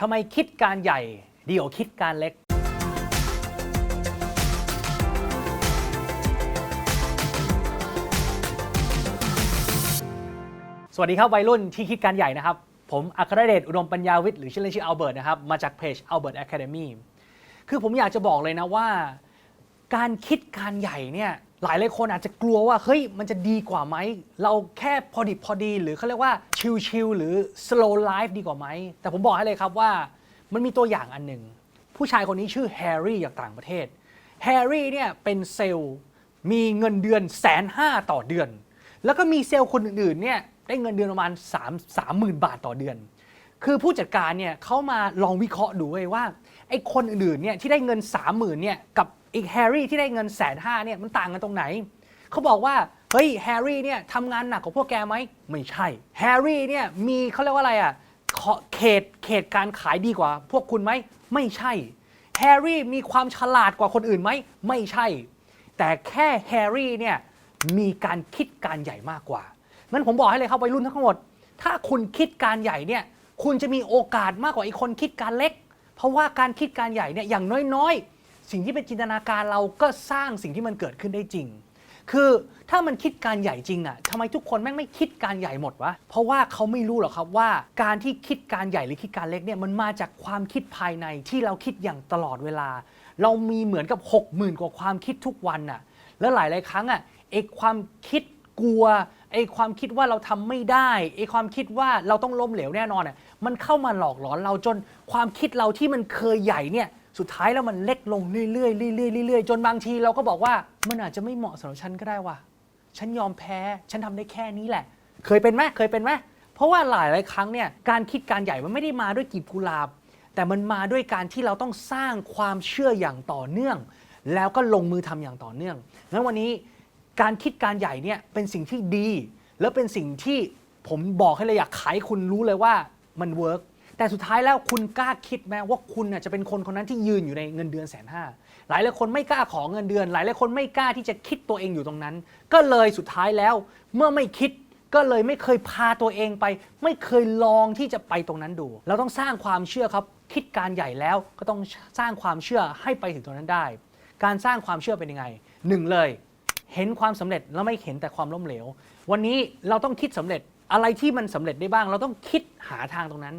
ทำไมคิดการใหญ่ดีกว่าคิดการเล็ก สวัสดีครับวัยรุ่นที่คิดการใหญ่นะครับ ผมอัครเดชอุดมปัญญาวิทย์หรือชื่อเล่นชื่ออัลเบิร์ตนะครับ มาจากเพจ Albert Academy คือผมอยากจะบอกเลยนะว่า การคิดการใหญ่เนี่ย หลายหลายคนอาจจะกลัวว่าเฮ้ยมันจะดีกว่าไหม เราแค่พอดิบพอดี หรือเขาเรียกว่าชิลๆหรือ slow life ดีกว่าไหม แต่ผมบอกให้เลยครับว่ามันมีตัวอย่างอันหนึ่ง ผู้ชายคนนี้ชื่อแฮร์รี่จากต่างประเทศแฮร์รี่เนี่ยเป็นเซลล์มีเงินเดือนแสนห้าต่อเดือน แล้วก็มีเซลล์คนอื่นๆเนี่ยได้เงินเดือนประมาณ3 3 0,000 บาทต่อเดือน คือผู้จัดการเนี่ยเขามาลองวิเคราะห์ดูเว้ยว่า อ้คนอื่นๆเนี่ยที่ได้เงิน 30,000เนี่ยกับอีกแฮร์รี่ที่ได้เงินแสนห้าเนี่ยมันต่างกันตรงไหน เขาบอกว่าเฮ้ยแฮร์รี่เนี่ยทำงานหนักกว่าพวกแกไหมไม่ใช่แฮร์รี่เนี่ยมีเขาเรียกว่าอะไรอะเขตเขตการขายดีกว่า พวกคุณไหมไม่ใช่แฮร์รี่มีความฉลาดกว่าคนอื่นไหมไม่ใช่ แต่แค่แฮร์รี่เนี่ยมีการคิดการใหญ่มากกว่างั้นผมบอกให้เลยครับวัยรุ่นทั้งหมด ถ้าคุณคิดการใหญ่เนี่ยคุณจะมีโอกาสมากกว่าไอ้คนคิดการเล็ก เพราะว่าการคิดการใหญ่เนี่ยอย่างน้อยๆ สิ่งที่เป็นจินตนาการเราก็สร้างสิ่งที่มันเกิดขึ้นได้จริง คือถ้ามันคิดการใหญ่จริงอะทำไมทุกคนแม่งไม่คิดการใหญ่หมดวะเพราะว่าเขาไม่รู้หรอกครับว่าการที่คิดการใหญ่หรือคิดการเล็กเนี่ยมันมาจากความคิดภายในที่เราคิดอย่างตลอดเวลา เรามีเหมือนกับ 6 0,000 กว่าความคิดทุกวันน่ะแล้วหลายๆครั้งอะไอ้ความคิด กลัวไอ้ความคิดว่าเราทำไม่ได้ไอ้ความคิดว่าเราต้องล้มเหลวแน่นอนอะมันเข้ามาหลอกหลอนเราจนความคิดเราที่มันเคยใหญ่เนี่ยสุดท้ายแล้วมันเล็กลงเรื่อยๆเรื่อยๆเรื่อยๆจนบางทีเราก็บอกว่ามันอาจจะไม่เหมาะสำหรับฉันก็ได้ว่ะฉันยอมแพ้ ฉันทำได้แค่นี้แหละ เคยเป็นไหมเคยเป็นไหมเพราะว่าหลายหลายครั้งเนี่ยการคิดการใหญ่มันไม่ได้มาด้วยกีบกุหลาบ แต่มันมาด้วยการที่เราต้องสร้างความเชื่ออย่างต่อเนื่อง แล้วก็ลงมือทำอย่างต่อเนื่องงั้นวันนี้ การคิดการใหญ่เนี่ยเป็นสิ่งที่ดี แล้วเป็นสิ่งที่ผมบอกให้เลยอยากขายคุณรู้เลยว่ามันเวิร์กแต่สุดท้ายแล้วคุณกล้าคิดไหมว่าคุณจะเป็นคนคนนั้นที่ยืนอยู่ในเงินเดือนแสนห้าหลายหลายคนไม่กล้าขอเงินเดือน หลายหลายคนไม่กล้าที่จะคิดตัวเองอยู่ตรงนั้น ก็เลยสุดท้ายแล้วเมื่อไม่คิดก็เลยไม่เคยพาตัวเองไป ไม่เคยลองที่จะไปตรงนั้นดู เราต้องสร้างความเชื่อครับ คิดการใหญ่แล้วก็ต้องสร้างความเชื่อให้ไปถึงตรงนั้นได้ การสร้างความเชื่อเป็นยังไงหนึ่งเลย เห็นความสำเร็จแล้วไม่เห็นแต่ความล้มเหลว วันนี้เราต้องคิดสำเร็จอะไรที่มันสำเร็จได้บ้าง เราต้องคิดหาทางตรงนั้น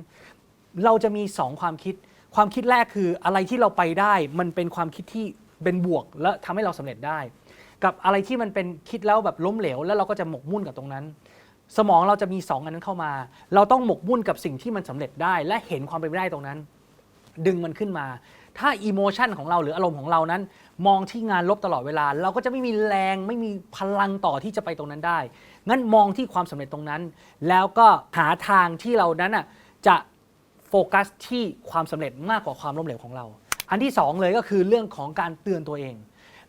เราจะมี 2 ความคิด ความคิดแรกคืออะไรที่เราไปได้ มันเป็นความคิดที่เป็นบวก และทำให้เราสำเร็จได้ กับอะไรที่มันเป็นคิดแล้วแบบล้มเหลว แล้วเราก็จะหมกมุ่นกับตรงนั้น สมองเราจะมี 2 อันนั้นเข้ามา เราต้องหมกมุ่นกับสิ่งที่มันสำเร็จได้ และเห็นความเป็นไปได้ตรงนั้น ดึงมันขึ้นมา ถ้าอิโมชันของเราหรืออารมณ์ของเรานั้น มองที่งานลบตลอดเวลา เราก็จะไม่มีแรงไม่มีพลังต่อที่จะไปตรงนั้นได้ งั้นมองที่ความสำเร็จตรงนั้น แล้วก็หาทางที่เรานั้นอะจะโฟกัสที่ความสำเร็จมากกว่าความล้มเหลวของเรา อันที่สองเลยก็คือเรื่องของการเตือนตัวเอง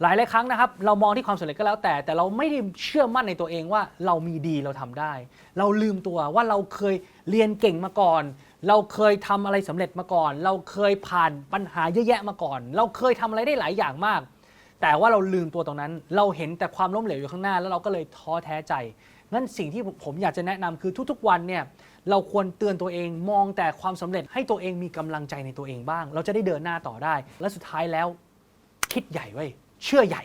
หลายหลายครั้งนะครับ เรามองที่ความสำเร็จก็แล้วแต่ แต่เราไม่ได้เชื่อมั่นในตัวเองว่าเรามีดีเราทำได้ เราลืมตัวว่าเราเคยเรียนเก่งมาก่อน เราเคยทำอะไรสำเร็จมาก่อน เราเคยผ่านปัญหาเยอะแยะมาก่อน เราเคยทำอะไรได้หลายอย่างมาก แต่ว่าเราลืมตัวตรงนั้น เราเห็นแต่ความล้มเหลวอยู่ข้างหน้า แล้วเราก็เลยท้อแท้ใจงั้นสิ่งที่ผมอยากจะแนะนำคือทุกๆ วันเนี่ยเราควรเตือนตัวเองมองแต่ความสำเร็จให้ตัวเองมีกำลังใจในตัวเองบ้าง เราจะได้เดินหน้าต่อได้ และสุดท้ายแล้ว คิดใหญ่ไว้เชื่อใหญ่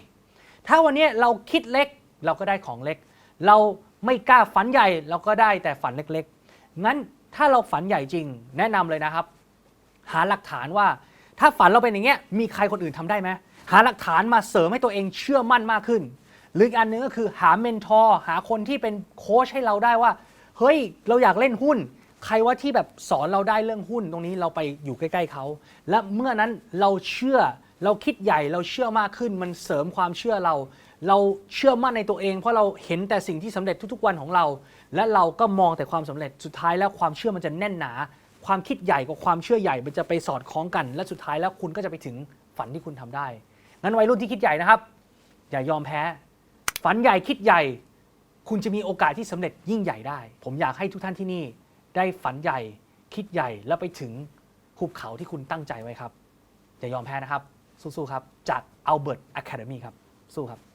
ถ้าวันนี้เราคิดเล็กเราก็ได้ของเล็ก เราไม่กล้าฝันใหญ่เราก็ได้แต่ฝันเล็กๆงั้น ถ้าเราฝันใหญ่จริง แนะนำเลยนะครับ หาหลักฐานว่า ถ้าฝันเราเป็นอย่างเงี้ยมีใครคนอื่นทำได้ไหมหาหลักฐานมาเสริมให้ตัวเองเชื่อมั่นมากขึ้น หรืออีกอันนึงก็คือหาเมนทอร์หาคนที่เป็นโค้ชให้เราได้ว่าเฮ้ยเราอยากเล่นหุ้น ใครว่าที่แบบสอนเราได้เรื่องหุ้นตรงนี้เราไปอยู่ใกล้ๆเขา และเมื่อนั้นเราเชื่อเราคิดใหญ่เราเชื่อมากขึ้น มันเสริมความเชื่อเรา เราเชื่อมั่นในตัวเอง เพราะเราเห็นแต่สิ่งที่สำเร็จทุกๆวันของเรา และเราก็มองแต่ความสำเร็จสุดท้ายแล้วความเชื่อมันจะแน่นหนา ความคิดใหญ่กับความเชื่อใหญ่มันจะไปสอดคล้องกัน และสุดท้ายแล้วคุณก็จะไปถึงฝันที่คุณทำได้งั้นวัยรุ่นที่คิดใหญ่นะครับ อย่ายอมแพ้ ฝันใหญ่คิดใหญ่ คุณจะมีโอกาสที่สำเร็จยิ่งใหญ่ได้ ผมอยากให้ทุกท่านที่นี่ ได้ฝันใหญ่คิดใหญ่แล้วไปถึงภูเขาที่คุณตั้งใจไว้ครับอย่ายอมแพ้นะครับ สู้ๆครับ จาก Albert Academy ครับ สู้ครับ